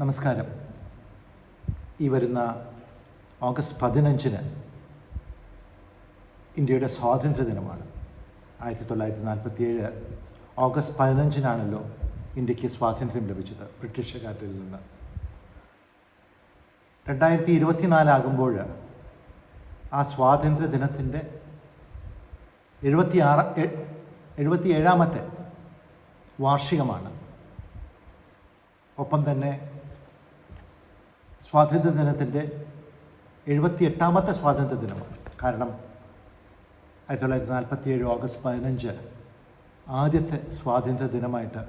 നമസ്കാരം. ഈ വരുന്ന ഓഗസ്റ്റ് പതിനഞ്ചിന് ഇന്ത്യയുടെ സ്വാതന്ത്ര്യ ദിനമാണ്. ആയിരത്തി തൊള്ളായിരത്തി നാൽപ്പത്തിയേഴ് ഓഗസ്റ്റ് പതിനഞ്ചിനാണല്ലോ ഇന്ത്യയ്ക്ക് സ്വാതന്ത്ര്യം ലഭിച്ചത് ബ്രിട്ടീഷുകാരിൽ നിന്ന്. രണ്ടായിരത്തി ഇരുപത്തിനാലാകുമ്പോൾ ആ സ്വാതന്ത്ര്യ ദിനത്തിന്റെ എഴുപത്തിയാറ് എഴുപത്തി ഏഴാമത്തെ വാർഷികമാണ്. ഒപ്പം തന്നെ സ്വാതന്ത്ര്യ ദിനത്തിന്റെ എഴുപത്തി എട്ടാമത്തെ സ്വാതന്ത്ര്യ ദിനമാണ് കാരണം ആയിരത്തി തൊള്ളായിരത്തി നാൽപ്പത്തി ഏഴ് ഓഗസ്റ്റ് പതിനഞ്ച് ആദ്യത്തെ സ്വാതന്ത്ര്യ ദിനമായിട്ട്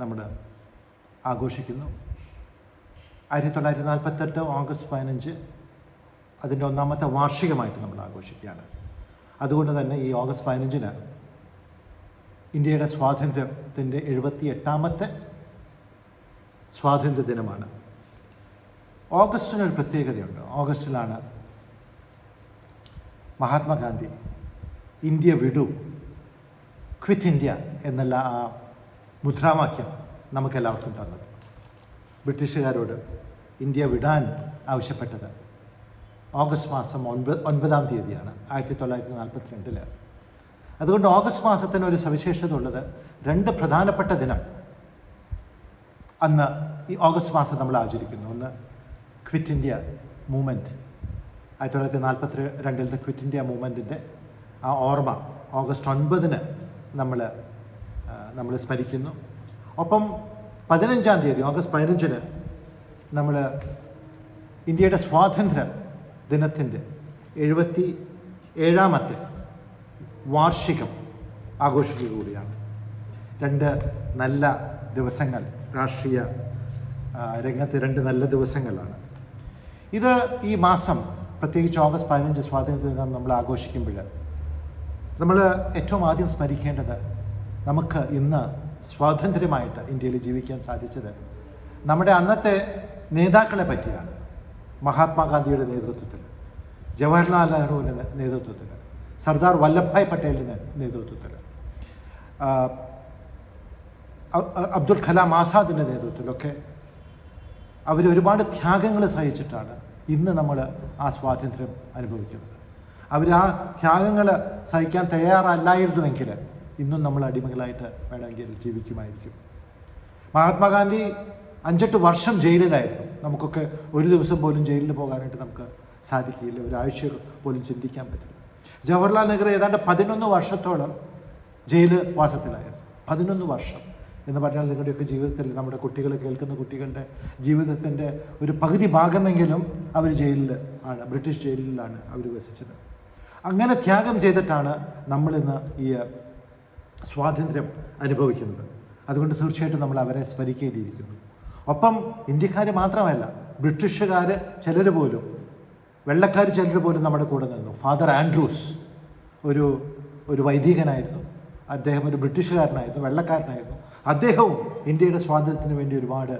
നമ്മൾ ആഘോഷിക്കുന്നു. ആയിരത്തി തൊള്ളായിരത്തി നാൽപ്പത്തെട്ട് ഓഗസ്റ്റ് പതിനഞ്ച് അതിന്റെ ഒന്നാമത്തെ വാർഷികമായിട്ട് നമ്മൾ ആഘോഷിക്കുകയാണ്. അതുകൊണ്ട് തന്നെ ഈ ഓഗസ്റ്റ് പതിനഞ്ചിന് ഇന്ത്യയുടെ സ്വാതന്ത്ര്യത്തിന്റെ എഴുപത്തി എട്ടാമത്തെ സ്വാതന്ത്ര്യ ദിനമാണ് ഓഗസ്റ്റിനൊരു പ്രത്യേകതയുണ്ട്. ഓഗസ്റ്റിലാണ് മഹാത്മാഗാന്ധി ഇന്ത്യ വിടു ക്വിറ്റ് ഇന്ത്യ എന്നുള്ള ആ മുദ്രാവാക്യം നമുക്കെല്ലാവർക്കും തന്നത്. ബ്രിട്ടീഷുകാരോട് ഇന്ത്യ വിടാൻ ആവശ്യപ്പെട്ടത് ഓഗസ്റ്റ് മാസം ഒൻപത് ഒൻപതാം തീയതിയാണ് ആയിരത്തി തൊള്ളായിരത്തി നാൽപ്പത്തി രണ്ടിൽ അതുകൊണ്ട് ഓഗസ്റ്റ് മാസത്തിന് ഒരു സവിശേഷത ഉള്ളത് രണ്ട് പ്രധാനപ്പെട്ട ദിനം അന്ന് ഈ ഓഗസ്റ്റ് മാസം നമ്മൾ ആചരിക്കുന്നു. ഒന്ന് ക്വിറ്റ് ഇന്ത്യ മൂവ്മെന്റ് ആയിരത്തി തൊള്ളായിരത്തി നാൽപ്പത്തി രണ്ടിലത്തെ ക്വിറ്റ് ഇന്ത്യ മൂവ്മെന്റിന്റെ ആ ഓർമ്മ ഓഗസ്റ്റ് ഒൻപതിന് നമ്മൾ നമ്മൾ സ്മരിക്കുന്നു. ഒപ്പം പതിനഞ്ചാം തീയതി ഓഗസ്റ്റ് പതിനഞ്ചിന് നമ്മൾ ഇന്ത്യയുടെ സ്വാതന്ത്ര്യ ദിനത്തിന്റെ എഴുപത്തി ഏഴാമത്തെ വാർഷികം ആഘോഷിക്കുക കൂടിയാണ് രണ്ട് നല്ല ദിവസങ്ങൾ രാഷ്ട്രീയ രംഗത്തെ രണ്ട് നല്ല ദിവസങ്ങളാണ്. ഇത് ഈ മാസം പ്രത്യേകിച്ച് ഓഗസ്റ്റ് പതിനഞ്ച് സ്വാതന്ത്ര്യ ദിനം നമ്മൾ ആഘോഷിക്കുമ്പോൾ നമ്മൾ ഏറ്റവും ആദ്യം സ്മരിക്കേണ്ടത് നമുക്ക് ഇന്ന് സ്വാതന്ത്ര്യമായിട്ട് ഇന്ത്യയിൽ ജീവിക്കാൻ സാധിച്ചത് നമ്മുടെ അന്നത്തെ നേതാക്കളെ പറ്റിയാണ്. മഹാത്മാഗാന്ധിയുടെ നേതൃത്വത്തിൽ ജവഹർലാൽ നെഹ്റുവിന്റെ നേതൃത്വത്തിൽ സർദാർ വല്ലഭായ് പട്ടേലിന്റെ നേതൃത്വത്തിൽ അബ്ദുൽ കലാം ആസാദിന്റെ നേതൃത്വത്തിലൊക്കെ അവർ ഒരുപാട് ത്യാഗങ്ങൾ സഹിച്ചിട്ടാണ് ഇന്ന് നമ്മൾ ആ സ്വാതന്ത്ര്യം അനുഭവിക്കുന്നത്. അവർ ആ ത്യാഗങ്ങൾ സഹിക്കാൻ തയ്യാറല്ലായിരുന്നുവെങ്കിൽ ഇന്നും നമ്മൾ അടിമകളായിട്ട് വേണമെങ്കിൽ ജീവിക്കുമായിരിക്കും. മഹാത്മാഗാന്ധി അഞ്ചെട്ട് വർഷം ജയിലിലായിരുന്നു. നമുക്കൊക്കെ ഒരു ദിവസം പോലും ജയിലിൽ പോകാനായിട്ട് നമുക്ക് സാധിക്കില്ല ഒരാഴ്ച പോലും ചിന്തിക്കാൻ പറ്റില്ല. ജവഹർലാൽ നെഹ്റു ഏതാണ്ട് പതിനൊന്ന് വർഷത്തോളം ജയിൽ വാസത്തിലായിരുന്നു. പതിനൊന്ന് വർഷം. എന്ന് പറഞ്ഞാൽ നിങ്ങളുടെയൊക്കെ ജീവിതത്തിൽ നമ്മുടെ കുട്ടികൾ കേൾക്കുന്ന കുട്ടികളുടെ ജീവിതത്തിന്റെ ഒരു പകുതി ഭാഗമെങ്കിലും അവർ ജയിലിൽ ആണ് ബ്രിട്ടീഷ് ജയിലിലാണ് അവർ വസിച്ചത്. അങ്ങനെ ത്യാഗം ചെയ്തിട്ടാണ് നമ്മളിന്ന് ഈ സ്വാതന്ത്ര്യം അനുഭവിക്കുന്നത്. അതുകൊണ്ട് തീർച്ചയായിട്ടും നമ്മൾ അവരെ സ്മരിക്കേണ്ടിയിരിക്കുന്നു. ഒപ്പം ഇന്ത്യക്കാർ മാത്രമല്ല ബ്രിട്ടീഷുകാർ ചിലർ പോലും വെള്ളക്കാർ ചിലർ പോലും നമ്മുടെ കൂടെ നിന്നു. ഫാദർ ആൻഡ്രൂസ് ഒരു ഒരു വൈദികനായിരുന്നു. അദ്ദേഹം ഒരു ബ്രിട്ടീഷുകാരനായിരുന്നു വെള്ളക്കാരനായിരുന്നു. അദ്ദേഹവും ഇന്ത്യയുടെ സ്വാതന്ത്ര്യത്തിന് വേണ്ടി ഒരുപാട്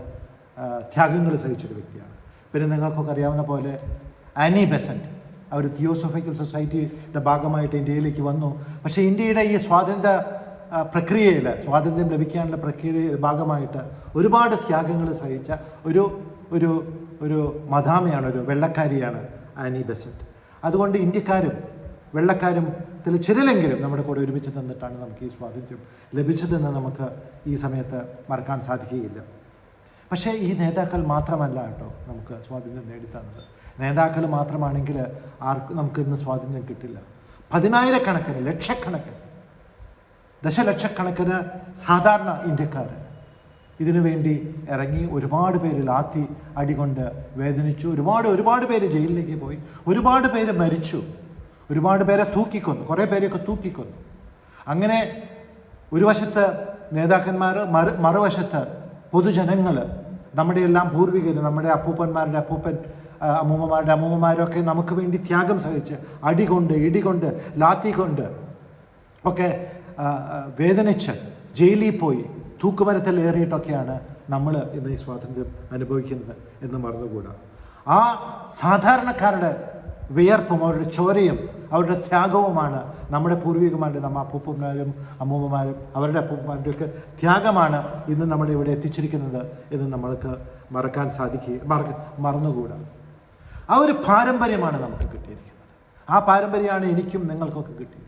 ത്യാഗങ്ങൾ സഹിച്ചൊരു വ്യക്തിയാണ്. പിന്നെ നിങ്ങൾക്കൊക്കെ അറിയാവുന്ന പോലെ ആനി ബെസന്റ് അവർ തിയോസോഫിക്കൽ സൊസൈറ്റിയുടെ ഭാഗമായിട്ട് ഇന്ത്യയിലേക്ക് വന്നു. പക്ഷേ ഇന്ത്യയുടെ ഈ സ്വാതന്ത്ര്യ പ്രക്രിയയിൽ സ്വാതന്ത്ര്യം ലഭിക്കാനുള്ള പ്രക്രിയ ഭാഗമായിട്ട് ഒരുപാട് ത്യാഗങ്ങൾ സഹിച്ച ഒരു ഒരു ഒരു മദാമയാണ് ഒരു വെള്ളക്കാരിയാണ് ആനി ബെസന്റ് അതുകൊണ്ട് ഇന്ത്യക്കാരും വെള്ളക്കാരും ഇതിൽ ചിലരെങ്കിലും നമ്മുടെ കൂടെ ഒരുമിച്ച് നിന്നിട്ടാണ് നമുക്ക് ഈ സ്വാതന്ത്ര്യം ലഭിച്ചതെന്ന് നമുക്ക് ഈ സമയത്ത് മറക്കാൻ സാധിക്കുകയില്ല. പക്ഷേ ഈ നേതാക്കൾ മാത്രമല്ല കേട്ടോ നമുക്ക് സ്വാതന്ത്ര്യം നേടിത്തന്നത്. നേതാക്കൾ മാത്രമാണെങ്കിൽ ആർക്കും നമുക്ക് ഇന്ന് സ്വാതന്ത്ര്യം കിട്ടില്ല. പതിനായിരക്കണക്കിന് ലക്ഷക്കണക്കിന് ദശലക്ഷക്കണക്കിന് സാധാരണ ഇന്ത്യക്കാർ ഇതിനു വേണ്ടി ഇറങ്ങി ഒരുപാട് പേര് ലാത്തി അടികൊണ്ട് വേദനിച്ചു. ഒരുപാട് ഒരുപാട് പേര് ജയിലിലേക്ക് പോയി. ഒരുപാട് പേര് മരിച്ചു. ഒരുപാട് പേരെ തൂക്കിക്കൊന്നു. കുറേ പേരെയൊക്കെ തൂക്കിക്കൊന്നു. അങ്ങനെ ഒരു വശത്ത് നേതാക്കന്മാർ മറു മറുവശത്ത് പൊതുജനങ്ങൾ നമ്മുടെ എല്ലാം പൂർവികർ നമ്മുടെ അപ്പൂപ്പന്മാരുടെ അപ്പൂപ്പൻ അമ്മൂമ്മമാരുടെ അമ്മൂമ്മമാരൊക്കെ നമുക്ക് വേണ്ടി ത്യാഗം സഹിച്ച് അടികൊണ്ട് ഇടികൊണ്ട് ലാത്തി കൊണ്ട് ഒക്കെ വേദനിച്ച് ജയിലിൽ പോയി തൂക്കുമരത്തിൽ ഏറിയിട്ടൊക്കെയാണ് നമ്മൾ ഇന്ന് ഈ സ്വാതന്ത്ര്യം അനുഭവിക്കുന്നത് എന്ന് മറന്നുകൂടാ. ആ സാധാരണക്കാരുടെ വിയർപ്പും അവരുടെ ചോരയും അവരുടെ ത്യാഗവുമാണ് നമ്മുടെ പൂർവികന്മാരുടെ നമ്മ അപ്പൂപ്പന്മാരും അമ്മൂമ്മമാരും അവരുടെ അപ്പൂപ്പന്മാരുടെ ഒക്കെ ത്യാഗമാണ് ഇന്ന് നമ്മളെ ഇവിടെ എത്തിച്ചിരിക്കുന്നത് എന്ന് നമ്മൾക്ക് മറക്കാൻ സാധിക്കുക മറക്ക മറന്നുകൂടാ. ആ ഒരു പാരമ്പര്യമാണ് നമുക്ക് കിട്ടിയിരിക്കുന്നത്. ആ പാരമ്പര്യമാണ് എനിക്കും നിങ്ങൾക്കൊക്കെ കിട്ടിയിരിക്കുന്നത്.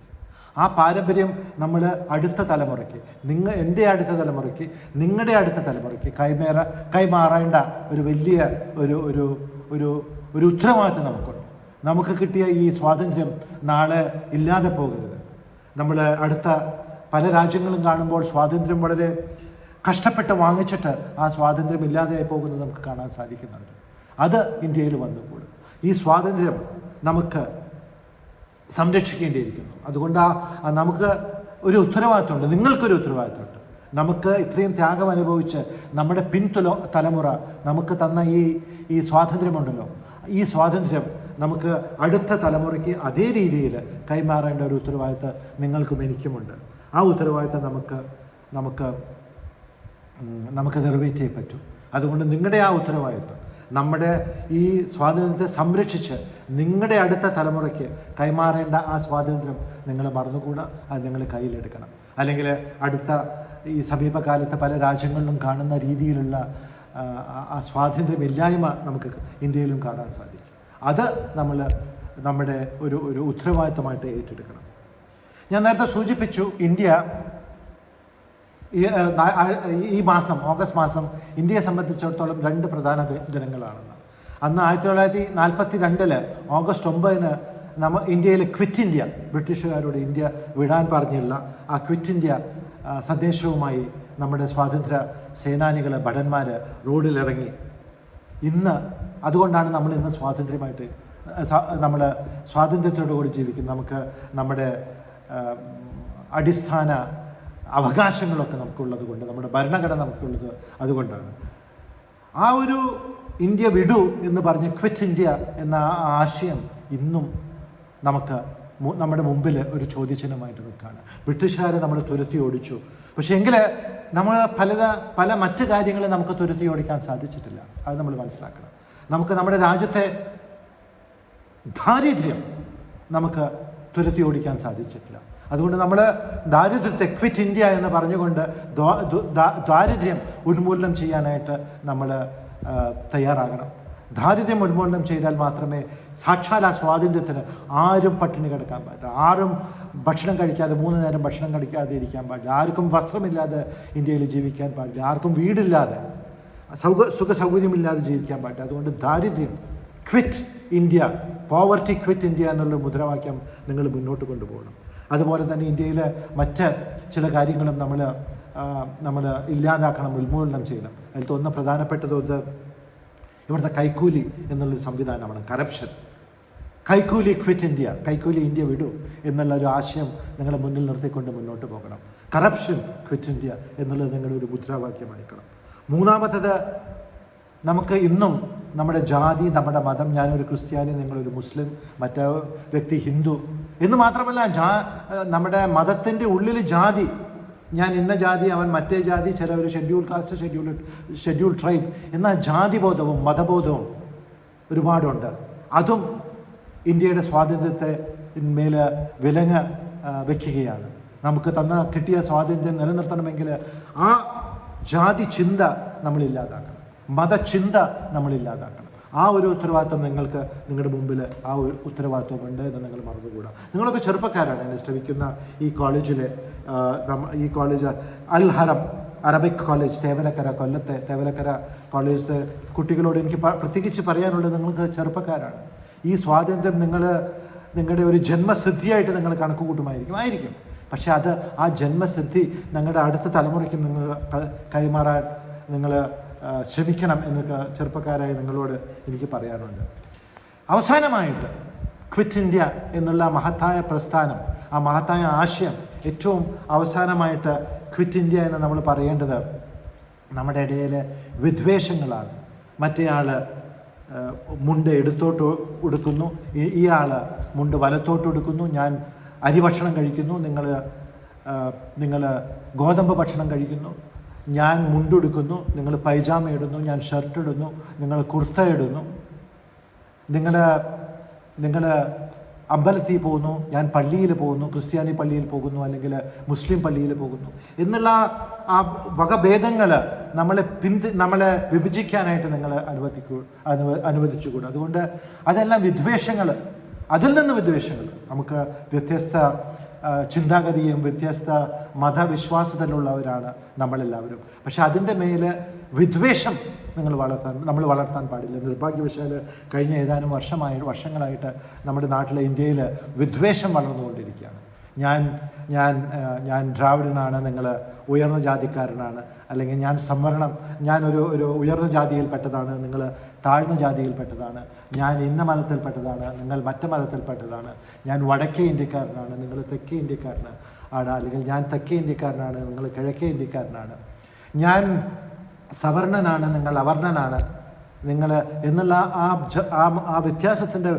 ആ പാരമ്പര്യം നമ്മൾ അടുത്ത തലമുറയ്ക്ക് നിങ്ങൾ എന്റെ അടുത്ത തലമുറയ്ക്ക് നിങ്ങളുടെ അടുത്ത തലമുറയ്ക്ക് കൈമേറ കൈമാറേണ്ട ഒരു വലിയ ഒരു ഒരു ഒരു ഒരു ഉത്തരവാദിത്വം നമുക്കുണ്ട്. നമുക്ക് കിട്ടിയ ഈ സ്വാതന്ത്ര്യം നാളെ ഇല്ലാതെ പോകരുത്. നമ്മൾ അടുത്ത പല രാജ്യങ്ങളും കാണുമ്പോൾ സ്വാതന്ത്ര്യം വളരെ കഷ്ടപ്പെട്ട് വാങ്ങിച്ചിട്ട് ആ സ്വാതന്ത്ര്യം ഇല്ലാതെയായി പോകുന്നത് നമുക്ക് കാണാൻ സാധിക്കുന്നുണ്ട്. അത് ഇന്ത്യയിൽ വന്നുകൂടും. ഈ സ്വാതന്ത്ര്യം നമുക്ക് സംരക്ഷിക്കേണ്ടിയിരിക്കുന്നു. അതുകൊണ്ട് ആ നമുക്ക് ഒരു ഉത്തരവാദിത്തമുണ്ട് നിങ്ങൾക്കൊരു ഉത്തരവാദിത്തമുണ്ട് നമുക്ക് ഇത്രയും ത്യാഗം അനുഭവിച്ച് നമ്മുടെ പിൻതുല തലമുറ നമുക്ക് തന്ന ഈ ഈ സ്വാതന്ത്ര്യമുണ്ടല്ലോ. ഈ സ്വാതന്ത്ര്യം നമുക്ക് അടുത്ത തലമുറയ്ക്ക് അതേ രീതിയിൽ കൈമാറേണ്ട ഒരു ഉത്തരവാദിത്വം നിങ്ങൾക്കും എനിക്കുമുണ്ട്. ആ ഉത്തരവാദിത്വം നമുക്ക് നമുക്ക് നമുക്ക് നിറവേറ്റേ പറ്റൂ. അതുകൊണ്ട് നിങ്ങളുടെ ആ ഉത്തരവാദിത്വം നമ്മുടെ ഈ സ്വാതന്ത്ര്യത്തെ സംരക്ഷിച്ച് നിങ്ങളുടെ അടുത്ത തലമുറയ്ക്ക് കൈമാറേണ്ട ആ സ്വാതന്ത്ര്യം നിങ്ങൾ മറന്നുകൂടാ അത് നിങ്ങൾ കയ്യിലെടുക്കണം. അല്ലെങ്കിൽ അടുത്ത ഈ സമീപകാലത്ത് പല രാജ്യങ്ങളിലും കാണുന്ന രീതിയിലുള്ള ആ സ്വാതന്ത്ര്യമില്ലായ്മ നമുക്ക് ഇന്ത്യയിലും കാണാൻ സാധിക്കും. അത് നമ്മൾ നമ്മുടെ ഒരു ഒരു ഉത്തരവാദിത്തമായിട്ട് ഏറ്റെടുക്കണം. ഞാൻ നേരത്തെ സൂചിപ്പിച്ചു ഇന്ത്യ ഈ മാസം ഓഗസ്റ്റ് മാസം ഇന്ത്യയെ സംബന്ധിച്ചിടത്തോളം രണ്ട് പ്രധാന ദിനങ്ങളാണെന്ന്. അന്ന് ആയിരത്തി തൊള്ളായിരത്തി നാൽപ്പത്തി രണ്ടിൽ ഓഗസ്റ്റ് ഒമ്പതിന് നമ്മ ഇന്ത്യയിൽ ക്വിറ്റ് ഇന്ത്യ ബ്രിട്ടീഷുകാരോട് ഇന്ത്യ വിടാൻ പറഞ്ഞില്ല. ആ ക്വിറ്റ് ഇന്ത്യ സന്ദേശവുമായി നമ്മുടെ സ്വാതന്ത്ര്യ സേനാനികൾ ഭടന്മാർ റോഡിലിറങ്ങി. ഇന്ന് അതുകൊണ്ടാണ് നമ്മൾ ഇന്ന് സ്വാതന്ത്ര്യമായിട്ട് നമ്മൾ സ്വാതന്ത്ര്യത്തോടു കൂടി ജീവിക്കുന്നത് നമുക്ക് നമ്മുടെ അടിസ്ഥാന അവകാശങ്ങളൊക്കെ നമുക്കുള്ളത് കൊണ്ട് നമ്മുടെ ഭരണഘടന നമുക്കുള്ളത് അതുകൊണ്ടാണ്. ആ ഒരു ഇന്ത്യ വിടു എന്ന് പറഞ്ഞ് ക്വിറ്റ് ഇന്ത്യ എന്ന ആ ആശയം ഇന്നും നമുക്ക് നമ്മുടെ മുമ്പിൽ ഒരു ചോദ്യചിഹ്നമായിട്ട് നിൽക്കുകയാണ് ബ്രിട്ടീഷുകാരെ നമ്മൾ തുരത്തി ഓടിച്ചു. പക്ഷേ എങ്കിൽ നമ്മൾ പല പല മറ്റു കാര്യങ്ങളെ നമുക്ക് തുരത്തി ഓടിക്കാൻ സാധിച്ചിട്ടില്ല. അത് നമ്മൾ മനസ്സിലാക്കണം. നമുക്ക് നമ്മുടെ രാജ്യത്തെ ദാരിദ്ര്യം നമുക്ക് തുരത്തി ഓടിക്കാൻ സാധിച്ചിട്ടില്ല. അതുകൊണ്ട് നമ്മൾ ദാരിദ്ര്യത്തെ ക്വിറ്റ് ഇന്ത്യ എന്ന് പറഞ്ഞുകൊണ്ട് ദാരിദ്ര്യം ഉന്മൂലനം ചെയ്യാനായിട്ട് നമ്മൾ തയ്യാറാകണം. ദാരിദ്ര്യം ഉന്മൂലനം ചെയ്താൽ മാത്രമേ സാക്ഷാൽ ആ സ്വാതന്ത്ര്യത്തിന് ആരും പട്ടിണി കിടക്കാൻ പാടില്ല. ആരും ഭക്ഷണം കഴിക്കാതെ മൂന്ന് നേരം ഭക്ഷണം കഴിക്കാതെ ഇരിക്കാൻ പാടില്ല. ആർക്കും വസ്ത്രമില്ലാതെ ഇന്ത്യയിൽ ജീവിക്കാൻ പാടില്ല. ആർക്കും വീടില്ലാതെ സൗക സുഖ സൗകര്യമില്ലാതെ ജീവിക്കാൻ പാടില്ല. അതുകൊണ്ട് ദാരിദ്ര്യം quit India poverty quit India എന്നുള്ള മുദ്രാവാക്യം നിങ്ങൾ മുന്നോട്ട് കൊണ്ടുപോകണം. അതുപോലെ തന്നെ ഇന്ത്യയിലെ മറ്റ് ചില കാര്യങ്ങളും നമ്മൾ നമ്മൾ ഇല്ലാതാക്കണം ഉന്മൂലനം ചെയ്യണം. അതിൽ ഒന്ന് പ്രധാനപ്പെട്ടത് ഒന്ന് ഇവിടുത്തെ കൈക്കൂലി എന്നുള്ളൊരു സംവിധാനമാണ് കറപ്ഷൻ കൈക്കൂലി ക്വിറ്റ് ഇന്ത്യ കൈക്കൂലി ഇന്ത്യ വിടൂ എന്നുള്ള ഒരു ആശയം നിങ്ങളെ മുന്നിൽ നിർത്തിക്കൊണ്ട് മുന്നോട്ട് പോകണം. കറപ്ഷൻ ക്വിറ്റ് ഇന്ത്യ എന്നുള്ളത് നിങ്ങളുടെ ഒരു മുദ്രാവാക്യമായിക്കണം മൂന്നാമത്തത് നമുക്ക് ഇന്നും നമ്മുടെ ജാതി നമ്മുടെ മതം ഞാനൊരു ക്രിസ്ത്യാനി നിങ്ങളൊരു മുസ്ലിം മറ്റേ വ്യക്തി ഹിന്ദു എന്ന് മാത്രമല്ല ജാ നമ്മുടെ മതത്തിന്റെ ഉള്ളിൽ ജാതി. ഞാൻ ഇന്ന ജാതി അവൻ മറ്റേ ജാതി ചില ഒരു schedule caste schedule schedule tribe എന്ന ജാതിബോധവും മതബോധവും ഒരുപാടുണ്ട്. അതും ഇന്ത്യയുടെ സ്വാതന്ത്ര്യത്തെ മേൽ വിലങ്ങ് വയ്ക്കുകയാണ് നമുക്ക് തന്ന കിട്ടിയ സ്വാതന്ത്ര്യം നിലനിർത്തണമെങ്കിൽ ആ ജാതി ചിന്ത നമ്മൾ ഇല്ലാതാക്കണം. മതചിന്ത നമ്മൾ ഇല്ലാതാക്കണം. ആ ഒരു ഉത്തരവാദിത്വം നിങ്ങൾക്ക് നിങ്ങളുടെ മുമ്പിൽ ആ ഒരു ഉത്തരവാദിത്വമുണ്ട് എന്ന് നിങ്ങൾ മറന്നുകൂടാ. നിങ്ങളൊക്കെ ചെറുപ്പക്കാരാണ് എന്നെ ശ്രമിക്കുന്ന ഈ കോളേജിലെ ഈ college Al Haram Arabic college Thevalakkara കൊല്ലത്തെ തേവലക്കര കോളേജിലെ കുട്ടികളോട് എനിക്ക് പ്രത്യേകിച്ച് പറയാനുള്ളത് നിങ്ങൾക്ക് ചെറുപ്പക്കാരാണ്. ഈ സ്വാതന്ത്ര്യം നിങ്ങൾ നിങ്ങളുടെ ഒരു ജന്മസിദ്ധിയായിട്ട് നിങ്ങൾ കണക്ക് കൂട്ടുമായിരിക്കും ആയിരിക്കും. പക്ഷേ അത് ആ ജന്മസിദ്ധി നിങ്ങളുടെ അടുത്ത തലമുറയ്ക്ക് നിങ്ങൾ കൈമാറാൻ നിങ്ങൾ ശ്രമിക്കണം എന്നൊക്കെ ചെറുപ്പക്കാരായി നിങ്ങളോട് എനിക്ക് പറയാനുണ്ട്. അവസാനമായിട്ട് ക്വിറ്റ് ഇന്ത്യ എന്നുള്ള മഹത്തായ പ്രസ്ഥാനം ആ മഹത്തായ ആശയം ഏറ്റവും അവസാനമായിട്ട് ക്വിറ്റ് ഇന്ത്യ എന്ന് നമ്മൾ പറയേണ്ടത് നമ്മുടെ ഇടയിൽ വിദ്വേഷങ്ങളാണ്. മറ്റേയാൾ മുണ്ട് എടുത്തോട്ട് എടുക്കുന്നു. ഇയാൾ മുണ്ട് വലത്തോട്ട് എടുക്കുന്നു. ഞാൻ അരി ഭക്ഷണം കഴിക്കുന്നു നിങ്ങൾ നിങ്ങൾ ഗോതമ്പ് ഭക്ഷണം കഴിക്കുന്നു ഞാൻ മുണ്ടുടുക്കുന്നു നിങ്ങൾ പൈജാമ ഇടുന്നു ഞാൻ ഷർട്ട് ഇടുന്നു നിങ്ങൾ കുർത്ത ഇടുന്നു നിങ്ങൾ നിങ്ങൾ അമ്പലത്തിൽ പോകുന്നു ഞാൻ പള്ളിയിൽ പോകുന്നു ക്രിസ്ത്യാനി പള്ളിയിൽ പോകുന്നു അല്ലെങ്കിൽ മുസ്ലിം പള്ളിയിൽ പോകുന്നു. എന്നുള്ള ആ വകഭേദങ്ങൾ നമ്മളെ പിന്തി നമ്മളെ വിഭജിക്കാനായിട്ട് നിങ്ങൾ അനുവദിക്കൂ അനുവ അനുവദിച്ചുകൂടും. അതുകൊണ്ട് അതെല്ലാം വിദ്വേഷങ്ങൾ അതിൽ നിന്ന് വിദ്വേഷങ്ങൾ. നമുക്ക് വ്യത്യസ്ത ചിന്താഗതിയും വ്യത്യസ്ത മതവിശ്വാസത്തിലുള്ളവരാണ് നമ്മളെല്ലാവരും. പക്ഷെ അതിന്റെ മേൽ വിദ്വേഷം നിങ്ങൾ വളർത്താൻ നമ്മൾ വളർത്താൻ പാടില്ല. നിർഭാഗ്യവശാൽ കഴിഞ്ഞ ഏതാനും വർഷമായി വർഷങ്ങളായിട്ട് നമ്മുടെ നാട്ടിലെ ഇന്ത്യയിൽ വിദ്വേഷം വളർന്നുകൊണ്ടിരിക്കുകയാണ്. ഞാൻ ഞാൻ ഞാൻ ദ്രാവിഡനാണ് നിങ്ങൾ ഉയർന്ന ജാതിക്കാരനാണ് അല്ലെങ്കിൽ ഞാൻ സംവരണം ഞാൻ ഒരു ഒരു ഉയർന്ന ജാതിയിൽപ്പെട്ടതാണ് നിങ്ങൾ താഴ്ന്ന ജാതിയിൽപ്പെട്ടതാണ് ഞാൻ ഇന്ന മതത്തിൽപ്പെട്ടതാണ് നിങ്ങൾ മറ്റു മതത്തിൽപ്പെട്ടതാണ് ഞാൻ വടക്കേ ഇന്ത്യക്കാരനാണ് നിങ്ങൾ തെക്കേ ഇന്ത്യക്കാരനാണ് ആണ് അല്ലെങ്കിൽ ഞാൻ തെക്കേ ഇന്ത്യക്കാരനാണ് നിങ്ങൾ കിഴക്കേ ഇന്ത്യക്കാരനാണ്. ഞാൻ സവർണനാണ് നിങ്ങൾ അവർണനാണ് നിങ്ങൾ എന്നുള്ള ആ ആ വ്യത്യാസത്തിന്റെ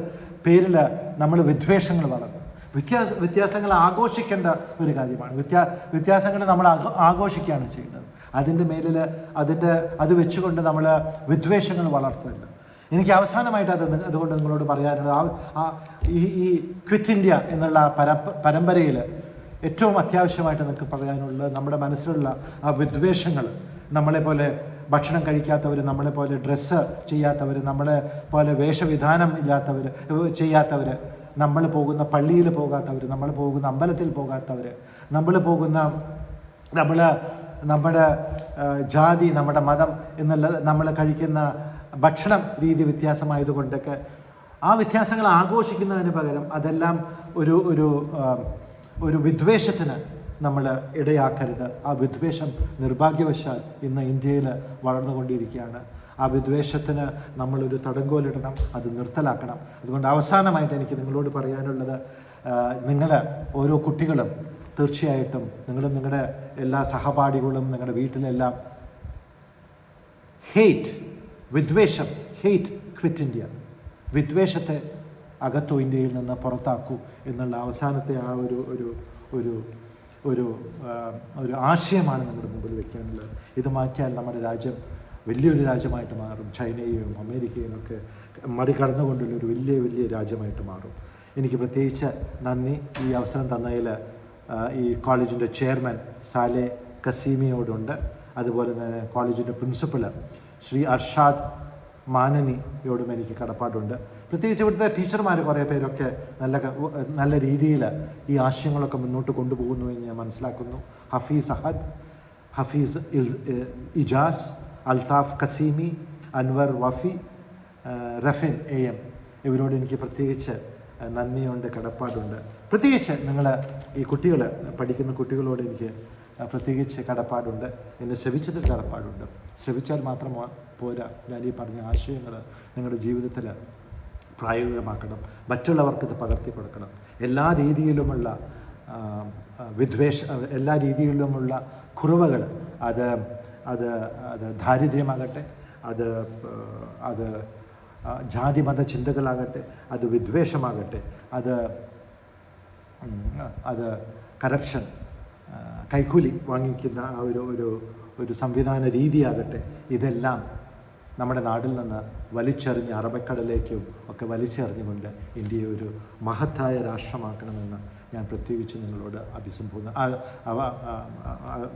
പേരിൽ നമ്മൾ വിദ്വേഷങ്ങൾ വളർന്നു വ്യത്യാസ വ്യത്യാസങ്ങൾ ആഘോഷിക്കേണ്ട ഒരു കാര്യമാണ്. വ്യത്യാ വ്യത്യാസങ്ങൾ നമ്മൾ ആഘോ- ആഘോഷിക്കുകയാണ് ചെയ്യുന്നത്. അതിന്റെ മേലിൽ അതിന്റെ അത് വെച്ചുകൊണ്ട് നമ്മൾ വിദ്വേഷങ്ങൾ വളർത്തില്ല എനിക്ക് അവസാനമായിട്ട് അത് അതുകൊണ്ട് നിങ്ങളോട് പറയാനുള്ളത് ഈ ഈ ക്വിറ്റ് ഇന്ത്യ എന്നുള്ള പരമ്പ പരമ്പരയിൽ ഏറ്റവും അത്യാവശ്യമായിട്ട് നിങ്ങൾക്ക് പറയാനുള്ളത് നമ്മുടെ മനസ്സിലുള്ള ആ വിദ്വേഷങ്ങൾ നമ്മളെ പോലെ ഭക്ഷണം കഴിക്കാത്തവർ നമ്മളെ പോലെ ഡ്രസ്സ് ചെയ്യാത്തവർ നമ്മളെ പോലെ വേഷവിധാനം ഇല്ലാത്തവർ ചെയ്യാത്തവർ നമ്മൾ പോകുന്ന പള്ളിയിൽ പോകാത്തവർ നമ്മൾ പോകുന്ന അമ്പലത്തിൽ പോകാത്തവർ നമ്മൾ പോകുന്ന നമ്മൾ നമ്മുടെ ജാതി നമ്മുടെ മതം എന്നുള്ള നമ്മൾ കഴിക്കുന്ന ഭക്ഷണം രീതി വ്യത്യാസമായതുകൊണ്ടൊക്കെ ആ വ്യത്യാസങ്ങൾ ആഘോഷിക്കുന്നതിന് പകരം അതെല്ലാം ഒരു ഒരു ഒരു വിദ്വേഷത്തിന് നമ്മൾ ഇടയാക്കരുത്. ആ വിദ്വേഷം നിർഭാഗ്യവശാൽ ഇന്ന് ഇന്ത്യയിൽ വളർന്നുകൊണ്ടിരിക്കുകയാണ്. ആ വിദ്വേഷത്തിന് നമ്മളൊരു തടങ്കോലിടണം അത് നിർത്തലാക്കണം. അതുകൊണ്ട് അവസാനമായിട്ട് എനിക്ക് നിങ്ങളോട് പറയാനുള്ളത് നിങ്ങൾ ഓരോ കുട്ടികളും തീർച്ചയായിട്ടും നിങ്ങളും നിങ്ങളുടെ എല്ലാ സഹപാഠികളും നിങ്ങളുടെ വീട്ടിലെല്ലാം ഹെയ്റ്റ് വിദ്വേഷം ഹെയ്റ്റ് ക്വിറ്റ് ഇന്ത്യ വിദ്വേഷത്തെ അകത്തു ഇന്ത്യയിൽ നിന്ന് പുറത്താക്കൂ എന്നുള്ള അവസാനത്തെ ആ ഒരു ഒരു ഒരു ഒരു ഒരു ആശയമാണ് നമ്മുടെ മുമ്പിൽ വയ്ക്കാനുള്ളത് ഇത് മാറ്റിയാൽ നമ്മുടെ രാജ്യം വലിയൊരു രാജ്യമായിട്ട് മാറും. ചൈനയും അമേരിക്കയും ഒക്കെ മറികടന്നുകൊണ്ടുള്ള ഒരു വലിയ വലിയ രാജ്യമായിട്ട് മാറും. എനിക്ക് പ്രത്യേകിച്ച് നന്ദി. ഈ അവസരം തന്നതിൽ ഈ കോളേജിന്റെ ചെയർമാൻ സാലെ കസീമിയോടുണ്ട്. അതുപോലെ തന്നെ കോളേജിന്റെ പ്രിൻസിപ്പൽ ശ്രീ അർഷാദ് മാനനിയോടും എനിക്ക് കടപ്പാടുണ്ട്. പ്രത്യേകിച്ച് ഇവിടുത്തെ ടീച്ചർമാർ കുറേ പേരൊക്കെ നല്ല നല്ല രീതിയിൽ ഈ ആശയങ്ങളൊക്കെ മുന്നോട്ട് കൊണ്ടുപോകുന്നു എന്ന് ഞാൻ മനസ്സിലാക്കുന്നു. ഹഫീസ് അഹദ് ഹഫീസ് ഇജാസ് അൽതാഫ് കസീമി അൻവർ വഫി റഫിൻ എ എം. ഇവരോട് എനിക്ക് പ്രത്യേകിച്ച് നന്ദിയുണ്ട് കടപ്പാടുണ്ട്. പ്രത്യേകിച്ച് നിങ്ങൾ ഈ കുട്ടികൾ പഠിക്കുന്ന കുട്ടികളോട് എനിക്ക് പ്രത്യേകിച്ച് കടപ്പാടുണ്ട്. എന്നെ ശ്രവിച്ചതിൽ കടപ്പാടുണ്ട്. ശ്രവിച്ചാൽ മാത്രം പോരാ. ഞാൻ ഈ പറഞ്ഞ ആശയങ്ങൾ നിങ്ങളുടെ ജീവിതത്തിൽ പ്രായോഗികമാക്കണം. മറ്റുള്ളവർക്ക് ഇത് പകർത്തി കൊടുക്കണം. എല്ലാ രീതിയിലുമുള്ള വിദ്വേഷ എല്ലാ രീതിയിലുമുള്ള കുറവുകൾ അത് അത് അത് ദാരിദ്ര്യമാകട്ടെ അത് അത് ജാതിമത ചിന്തകളാകട്ടെ അത് വിദ്വേഷമാകട്ടെ അത് അത് കറപ്ഷൻ കൈക്കൂലി വാങ്ങിക്കുന്ന ആ ഒരു ഒരു ഒരു സംവിധാന രീതിയാകട്ടെ ഇതെല്ലാം നമ്മുടെ നാട്ടിൽ നിന്ന് വലിച്ചെറിഞ്ഞ് അറബിക്കടലേക്കും ഒക്കെ വലിച്ചെറിഞ്ഞുകൊണ്ട് ഇന്ത്യയെ ഒരു മഹത്തായ രാഷ്ട്രമാക്കണമെന്ന് ഞാൻ പ്രത്യേകിച്ച് നിങ്ങളോട് അഭിസംബോധന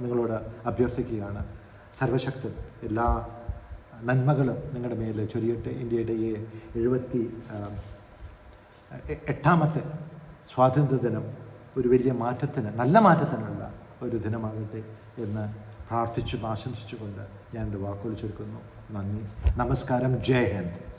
നിങ്ങളോട് അഭ്യർത്ഥിക്കുകയാണ്. സർവശക്തൻ. എല്ലാ നന്മകളും നിങ്ങളുടെ മേലെ ചൊരിയട്ടെ. ഇന്ത്യയുടെ ഈ എഴുപത്തി എട്ടാമത്തെ സ്വാതന്ത്ര്യ ദിനം ഒരു വലിയ മാറ്റത്തിന് നല്ല മാറ്റത്തിനുള്ള ഒരു ദിനമാകട്ടെ എന്ന് പ്രാർത്ഥിച്ചും ആശംസിച്ചുകൊണ്ട് ഞാൻ എന്റെ വാക്കുകൾ ചുരുക്കുന്നു. നന്ദി. നമസ്കാരം. ജയ് ഹിന്ദ്.